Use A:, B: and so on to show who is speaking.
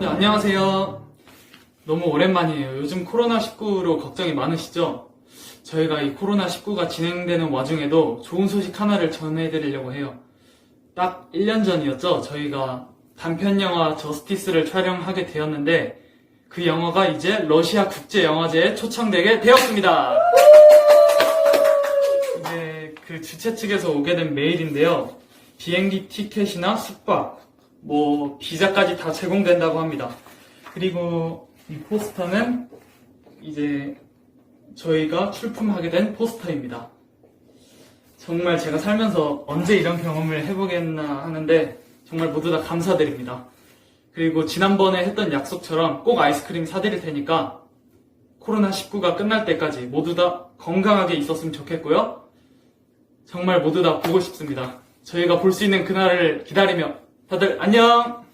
A: 안녕하세요. 너무 오랜만이에요. 요즘 코로나19로 걱정이 많으시죠? 저희가 이 코로나19가 진행되는 와중에도 좋은 소식 하나를 전해드리려고 해요. 딱 1년 전이었죠? 저희가 단편 영화 저스티스를 촬영하게 되었는데 그 영화가 이제 러시아 국제 영화제에 초청되게 되었습니다. 이제 그 주최 측에서 오게 된 메일인데요. 비행기 티켓이나 숙박, 뭐 비자까지 다 제공된다고 합니다. 그리고 이 포스터는 이제 저희가 출품하게 된 포스터입니다. 정말 제가 살면서 언제 이런 경험을 해보겠나 하는데 정말 모두 다 감사드립니다. 그리고 지난번에 했던 약속처럼 꼭 아이스크림 사드릴 테니까 코로나19가 끝날 때까지 모두 다 건강하게 있었으면 좋겠고요. 정말 모두 다 보고 싶습니다. 저희가 볼 수 있는 그날을 기다리며 다들 안녕!